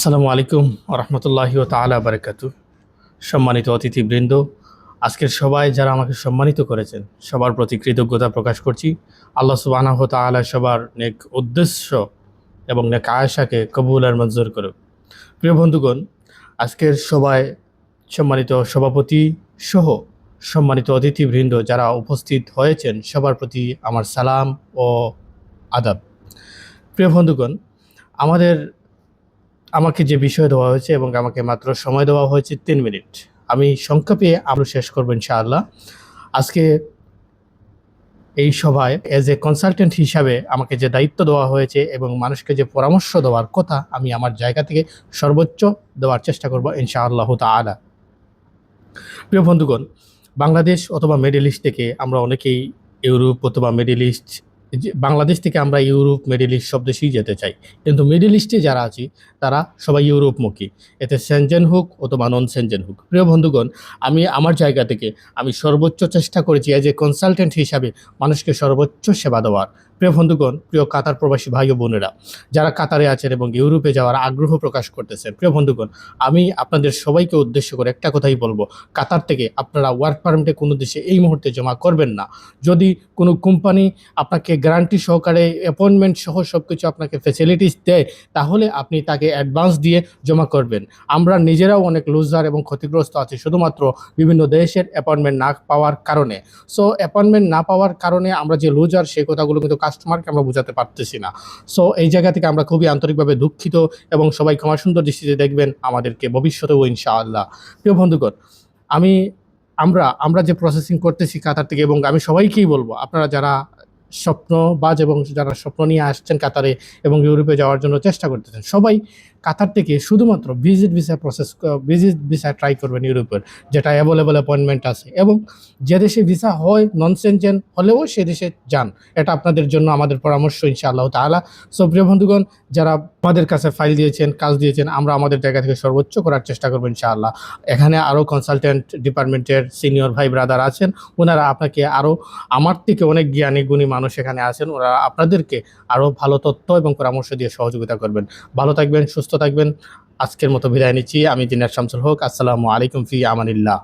আসসালামু আলাইকুম রহমতুল্লাহি ও তালা বারকাতু। সম্মানিত অতিথিবৃন্দ, আজকের সবাই যারা আমাকে সম্মানিত করেছেন, সবার প্রতি কৃতজ্ঞতা প্রকাশ করছি। আল্লাহ সুবাহ তালা সবার নেক উদ্দেশ্য এবং নেক আয়সাকে কবুল আর মঞ্জুর করুক। প্রিয় বন্ধুগণ, আজকের সবাই সম্মানিত সভাপতি সহ সম্মানিত অতিথিবৃন্দ যারা উপস্থিত হয়েছেন, সবার প্রতি আমার সালাম ও আদাব। প্রিয় বন্ধুগণ, আমাদের আমাকে যে বিষয় দেওয়া হয়েছে এবং আমাকে মাত্র সময় দেওয়া হয়েছে তিন মিনিট। আমি সংক্ষেপে আরও শেষ করব ইনশাআল্লাহ। আজকে এই সভায় এজ এ কনসালটেন্ট হিসাবে আমাকে যে দায়িত্ব দেওয়া হয়েছে এবং মানুষকে যে পরামর্শ দেওয়ার কথা আমি আমার জায়গা থেকে সর্বোচ্চ দেওয়ার চেষ্টা করব ইনশাআল্লাহ তালা প্রিয় বন্ধুগণ, বাংলাদেশ অথবা মিডল ইস্ট থেকে আমরা অনেকেই ইউরোপ অথবা মিডল ইস্ট বাংলাদেশ থেকে আমরা ইউরোপ, মিডিল ইস্ট সব দেশেই যেতে চাই। কিন্তু মিডিল ইস্টে যারা আছি, তারা সবাই ইউরোপমুখী। এতে সেনজেন হোক অথবা নন সেনজেন হোক। প্রিয় বন্ধুগণ, আমি আমার জায়গা থেকে আমি সর্বোচ্চ চেষ্টা করেছি এজ এ কনসালটেন্ট হিসাবে মানুষকে সর্বোচ্চ সেবা দেওয়ার। প্রিয় বন্ধুগণ, প্রিয় কাতার প্রবাসী ভাই ও বোনেরা, যারা কাতারে আছেন এবং ইউরোপে যাওয়ার আগ্রহ প্রকাশ করতেছেন, প্রিয় বন্ধুগণ, আমি আপনাদের সবাইকে উদ্দেশ্য করে একটা কথাই বলব। কাতার থেকে আপনারা ওয়ার্ক পারমিটে কোনো দেশে এই মুহূর্তে জমা করবেন না। যদি কোনো কোম্পানি আপনাকে গ্যারান্টি সহকারে অ্যাপয়েন্টমেন্ট সহ সব কিছু আপনাকে ফেসিলিটিস দেয়, তাহলে আপনি তাকে অ্যাডভান্স দিয়ে জমা করবেন। আমরা নিজেরাও অনেক লুজার এবং ক্ষতিগ্রস্ত আছি শুধুমাত্র বিভিন্ন দেশের অ্যাপয়েন্টমেন্ট না পাওয়ার কারণে। সো অ্যাপয়েন্টমেন্ট না পাওয়ার কারণে আমরা যে লুজার সেই কথাগুলো কিন্তু কাস্টমারকে আমরা বোঝাতে পারতেছি না। সো এই জায়গা থেকে আমরা খুবই আন্তরিকভাবে দুঃখিত এবং সবাই ক্ষমা সুন্দর দৃষ্টিতে দেখবেন আমাদেরকে ভবিষ্যতেও ইনশাআল্লাহ। প্রিয় বন্ধুগণ, আমি, আমরা আমরা যে প্রসেসিং করতেছি কাতার থেকে এবং আমি সবাইকেই বলব, আপনারা যারা স্বপ্নবাজ এবং যারা স্বপ্ন নিয়ে আসছেন কাতারে এবং ইউরোপে যাওয়ার জন্য চেষ্টা করতেছেন, সবাই কাতার থেকে শুধুমাত্র visit visa process, visit visa try করবেন ইউরোপের, যেটা অ্যাভেলেবল অ্যাপয়েন্টমেন্ট আছে। এবং যে দেশে ভিসা হয় নন সেনজেন হলেও সে দেশে যান। এটা আপনাদের জন্য আমাদের পরামর্শ, ইনশাআল্লাহ তাআলা। সো প্রিয় বন্ধুগণ, যারা আমাদের কাছে ফাইল দিয়েছেন, কাজ দিয়েছেন, আমরা আমাদের জায়গা থেকে সর্বোচ্চ করার চেষ্টা করব, ইনশাআল্লাহ। এখানে আরও কনসালটেন্ট ডিপার্টমেন্টের সিনিয়র ভাই ব্রাদার আছেন। ওনারা আপনাকে আরও আমার থেকে অনেক জ্ঞানী, গুণী মানুষ এখানে আছেন। ওরা আপনাদেরকে আরও ভালো তথ্য এবং পরামর্শ দিয়ে সহযোগিতা করবেন। ভালো থাকবেন সুস্থ থাকবেন। আজকের মতো বিদায় নিচ্ছি। আমি দিনার শামসুল হোক। আসসালামু আলাইকুম ফি আমানিল্লাহ।